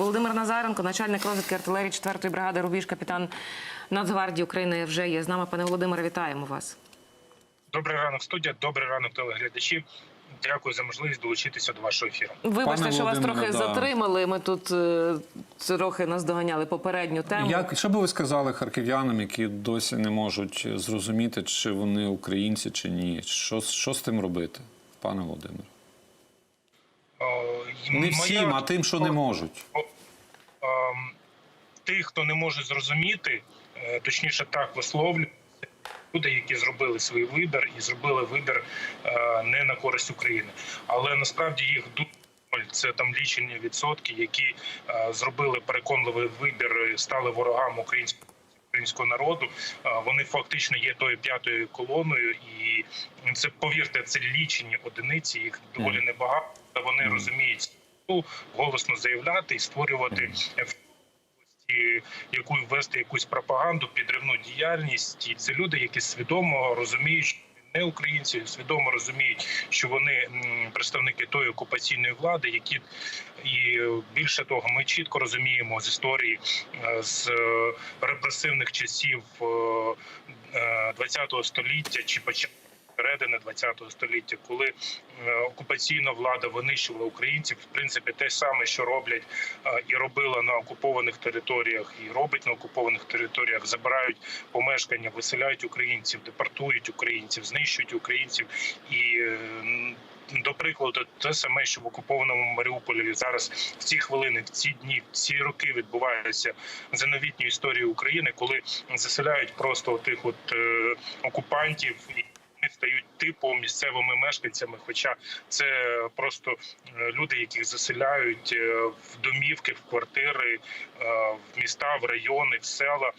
Володимир Назаренко, начальник розвідки артилерії 4-ї бригади Рубіж, капітан Нацгвардії України, вже є з нами. Пане Володимире, вітаємо вас. Добрий ранок, студія. Добрий ранок, телеглядачі. Дякую за можливість долучитися до вашого ефіру. Вибачте, Пане що вас трохи да. затримали. Ми тут е, трохи наздоганяли попередню тему. Як що би ви сказали харків'янам, які досі не можуть зрозуміти, чи вони українці, чи ні? Що, що з тим робити, пане Володимире? І Не всім, а тим, що не можуть. Ем, Тих, хто не може зрозуміти, е, точніше так висловлюється, люди, які зробили свій вибір і зробили вибір е, не на користь України. Але насправді їх дуже це там лічені відсотки, які е, зробили переконливий вибір, і стали ворогами українського. Українського народу Е, вони фактично є тою п'ятою колоною, і це повірте, це лічені одиниці. Їх доволі небагато. Вони розуміють голосно заявляти і створювати яку ввести якусь пропаганду, підривну діяльність, і це люди, які свідомо розуміють. що Не українці свідомо розуміють, що вони представники тої окупаційної влади, які і е, більше того, ми чітко розуміємо з історії е, з е, репресивних часів ХХ століття чи початку середини ХХ століття, коли е, окупаційна влада винищувала українців, в принципі, те саме, що роблять е, і робила на окупованих територіях, і робить на окупованих територіях, забирають помешкання, виселяють українців, депортують українців, знищують українців і. До прикладу, те саме, що в окупованому Маріуполі зараз в ці хвилини, в ці дні, в ці роки відбуваються за новітньою історією України, коли заселяють просто тих от е, окупантів типу місцевими мешканцями. Хоча це просто е, люди, яких заселяють е, в домівки, в квартири, е, в міста, в райони, в села.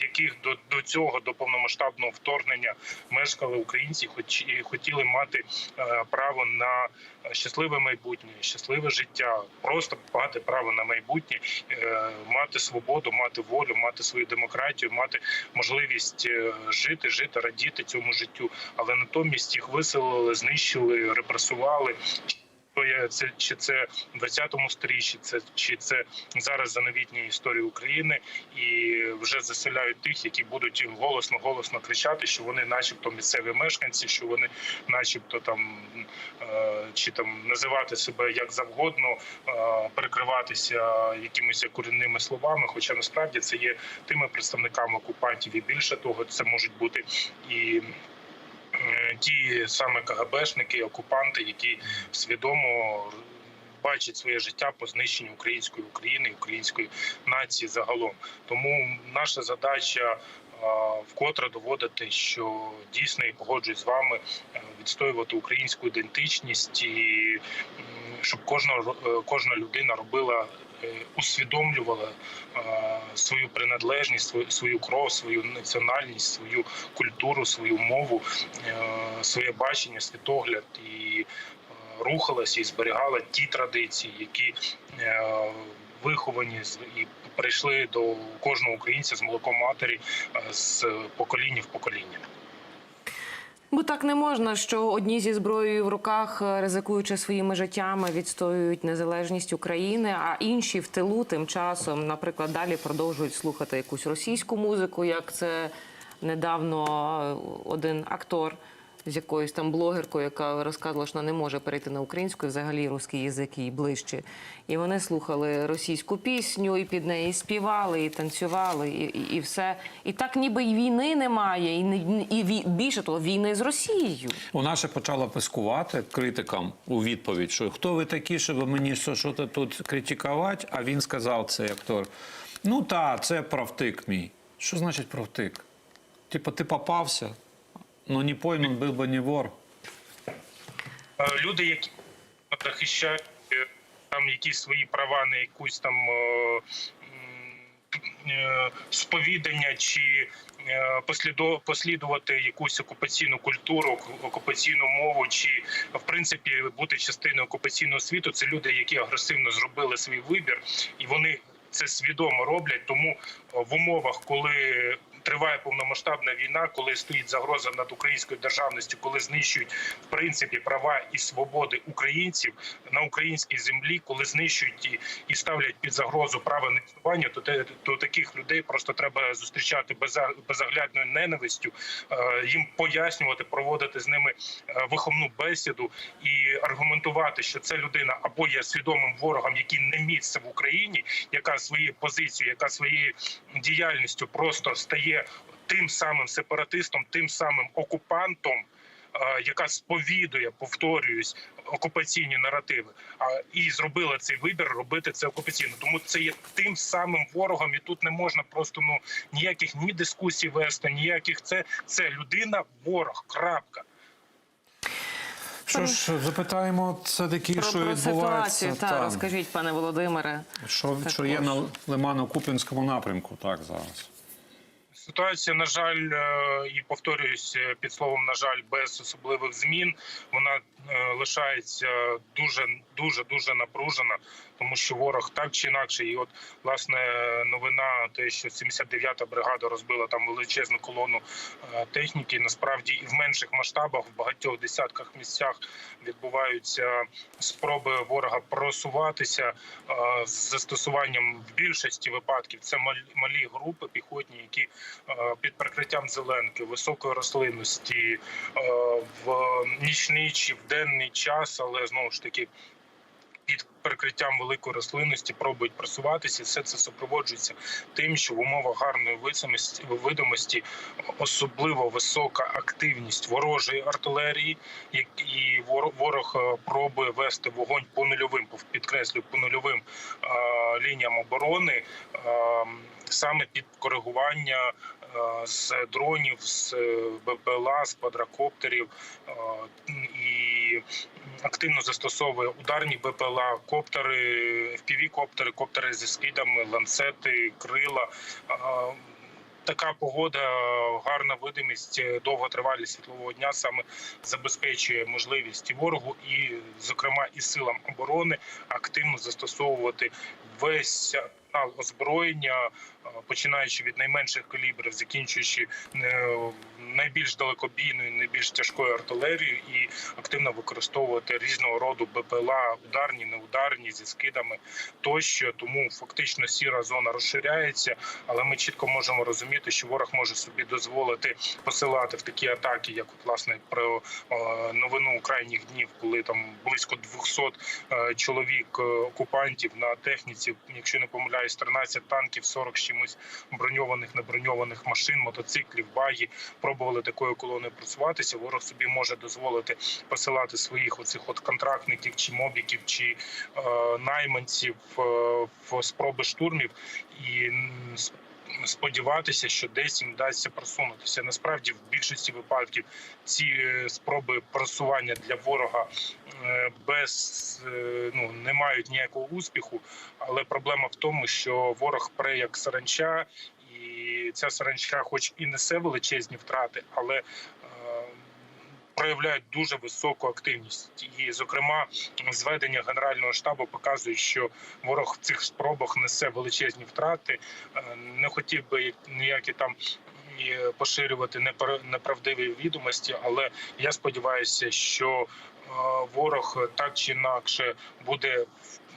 Яких до, до цього до повномасштабного вторгнення мешкали українці, хоч і хотіли мати е, право на щасливе майбутнє, щасливе життя, просто мати право на майбутнє, е, мати свободу, мати волю, мати свою демократію, мати можливість е, жити, жити, радіти цьому життю. Але натомість їх виселили, знищили, репресували. Це чи це в 20-му сторіччі, це чи це зараз за новітньої історії України, і вже заселяють тих, які будуть голосно голосно кричати, що вони, начебто, місцеві мешканці, що вони, начебто, там е, чи там називати себе як завгодно, е, перекриватися якимись корінними словами. Хоча насправді це є тими представниками окупантів, і більше того, це можуть бути і. Е, Ті саме КГБшники, окупанти, які свідомо бачать своє життя по знищенню української України, української нації загалом. Тому наша задача вкотре доводити, що дійсно і погоджуюсь з вами е, відстоювати українську ідентичність і щоб кожна е, кожна людина робила. е, Усвідомлювала свою приналежність, свою, кров, свою національність, свою культуру, свою мову, своє бачення, світогляд і рухалася і зберігала ті традиції, які виховані і прийшли до кожного українця з молоком матері е, з покоління в покоління. Бо так не можна, що одні зі зброєю в руках, е, ризикуючи своїми життями, відстоюють незалежність України, а інші в тилу тим часом, наприклад, далі продовжують слухати якусь російську музику, як це недавно е, один актор. З якоюсь там блогеркою, яка розказувала, що вона не може перейти на українську, і взагалі русський язик їй ближче. І вони слухали російську пісню, і під неї співали, і танцювали, і, і, і все. І так ніби й війни немає, і, не, і ві- більше того, війни з Росією. Вона ще почала пискувати критикам у відповідь, що хто ви такі, щоб мені що, що то тут критикувати? А він сказав цей актор: ну та, це правтик мій. Що значить правтик? Типа, ти попався, ну не пойман був би не вор. Люди, які захищають е, там якісь свої права на якусь там е, е, сповідання чи послідувати якусь окупаційну культуру, оку- окупаційну мову, чи в принципі бути частиною окупаційного світу. Це люди, які агресивно зробили свій вибір, і вони це свідомо роблять. Тому в умовах, коли триває повномасштабна війна, коли стоїть загроза над українською державністю, коли знищують в принципі права і свободи українців на українській землі, коли знищують і, і ставлять під загрозу право на існування, то, то таких людей просто треба зустрічати безоглядною ненавистю, е, їм пояснювати, проводити з ними е, виховну бесіду і аргументувати, що це людина або є свідомим ворогом, який не місце в Україні, яка своєю позицією, яка своєю діяльністю просто стає тим самим сепаратистом, тим самим окупантом. е, Яка сповідує, повторююсь, окупаційні наративи, а і зробила цей вибір робити це окупаційно. Тому це є тим самим ворогом, і тут не можна просто ну ніяких ні дискусій вести, ніяких це це людина, ворог. Крапка. Що ж, запитаємо це такі, Про, що про відбувається ситуацію та, розкажіть, пане Володимире. Що, що є на Лимано-Куп'янському напрямку, так зараз. Ситуація, на жаль, е, і повторююсь е, під словом, на жаль, без особливих змін. Вона е, лишається дуже дуже дуже напружена, тому що ворог так чи інакше, і от власне новина, те, що 79-та бригада розбила там величезну колону е, техніки. Насправді і в менших масштабах в багатьох десятках місцях відбуваються спроби ворога просуватися е, з застосуванням в більшості випадків. Це малі, групи піхотні, які е, під прикриттям зеленки, високої рослинності в нічний чи в денний час, але знову ж таки. Під прикриттям великої рослинності пробують просуватися. Все це супроводжується тим, що в умовах гарної видимості, особливо висока активність ворожої артилерії, і ворог, е, пробує вести вогонь по нульовим, підкреслюю, по нульовим е, лініям оборони, е, саме під коригування з дронів, з БПЛА, з квадрокоптерів і активно застосовує ударні БПЛА, коптери, FPV-коптери, коптери зі скидами, ланцети, крила. Така погода, гарна видимість, е, довготривалість світлового дня саме забезпечує можливість ворогу, і, зокрема, і силам оборони активно застосовувати весь арсенал озброєння, е, починаючи від найменших калібрів, закінчуючи е, найбільш далекобійною, найбільш тяжкою артилерією, і активно використовувати різного роду БПЛА, ударні, неударні зі скидами тощо. Тому фактично сіра зона розширяється, але ми чітко можемо розуміти, що ворог може собі дозволити посилати в такі атаки, як от, власне про е, новину крайніх днів, коли там близько 200 е, чоловік окупантів на техніці, якщо не помиляюсь, 13 танків, 40 з чимось броньованих, неброньованих машин, мотоциклів, багі пробували такою колоною просуватися. Ворог собі може дозволити посилати своїх оцих от контрактників чи мобіків чи е, найманців е, в спроби штурмів і сподіватися, що десь їм вдасться просунутися. Насправді, в більшості випадків ці е, спроби просування для ворога без е, ну не мають ніякого успіху. Але проблема в тому, що ворог пре як саранча, і ця саранча, хоч і несе величезні втрати, але е, проявляють дуже високу активність, і, зокрема, зведення генерального штабу показує, що ворог в цих спробах несе величезні втрати. Е, Не хотів би як- ніякі там. Поширювати неправдиві відомості, але я сподіваюся, що е, ворог так чи інакше буде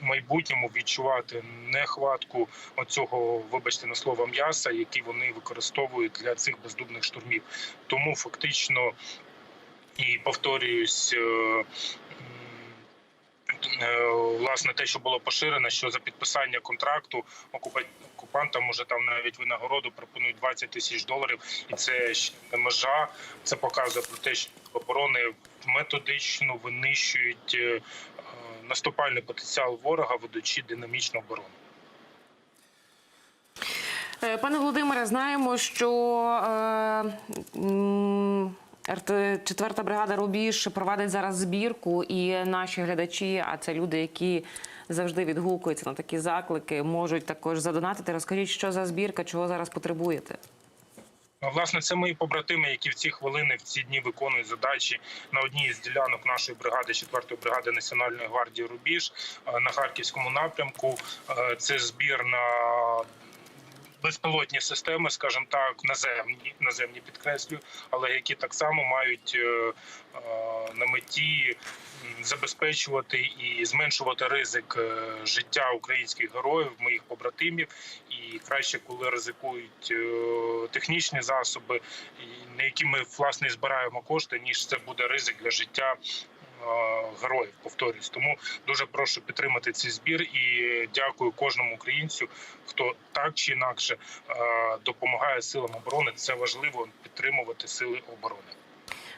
в майбутньому відчувати нехватку оцього, вибачте на слово м'яса, які вони використовують для цих бездубних штурмів. Тому фактично і повторююсь. Е, Власне, те, що було поширено, що за підписання контракту окупа- окупантам уже там навіть винагороду пропонують 20 тисяч доларів, і це не межа. Це показує про те, що оборони методично винищують е, е, наступальний потенціал ворога, ведучи динамічну оборону. Пане Володимире, знаємо, що е, четверта бригада Рубіж провадить зараз збірку, і наші глядачі, а це люди, які завжди відгукуються на такі заклики, можуть також задонатити. Розкажіть, що за збірка, чого зараз потребуєте? Ну, Власне, це мої побратими, які в ці хвилини, в ці дні виконують задачі на одній з ділянок нашої бригади, 4-ї бригади Національної гвардії Рубіж е, на харківському напрямку. Е, Це збір на безпілотні системи, скажімо так, наземні, наземні підкреслю, але які так само мають е, е, на меті забезпечувати і зменшувати ризик е, життя українських героїв, моїх побратимів. І краще, коли ризикують технічні засоби, на які ми власне збираємо кошти, ніж це буде ризик для життя. Е, Героїв повторюсь, тому дуже прошу підтримати цей збір і дякую кожному українцю, хто так чи інакше е, допомагає силам оборони. Це важливо підтримувати сили оборони.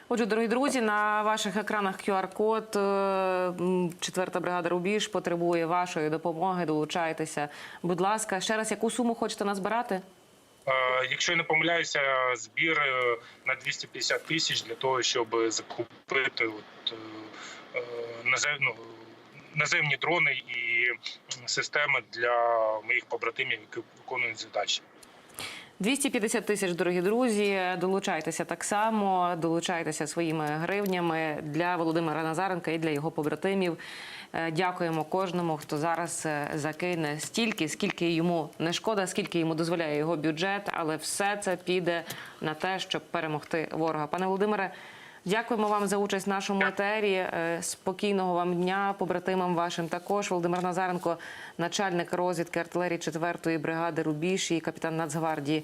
Отже, дорогі друзі, на ваших екранах QR-код. е, м, Четверта бригада Рубіж потребує вашої допомоги. Долучайтеся. Будь ласка, ще раз, яку суму хочете назбирати? Е, Якщо я не помиляюся, збір е, на 250 тисяч для того, щоб закупити от, е, е, ну, наземні дрони і системи для моїх побратимів, які виконують задачі. 250 тисяч, дорогі друзі. Долучайтеся так само, долучайтеся своїми гривнями для Володимира Назаренка і для його побратимів. Е, Дякуємо кожному, хто зараз е, закине стільки, скільки йому не шкода, скільки йому дозволяє його бюджет, але все це піде на те, щоб перемогти ворога. Пане Володимире, дякуємо вам за участь в нашому етері. Е, Спокійного вам дня, побратимам вашим також. Володимир Назаренко, начальник розвідки артилерії 4-ї бригади Рубіж і капітан Нацгвардії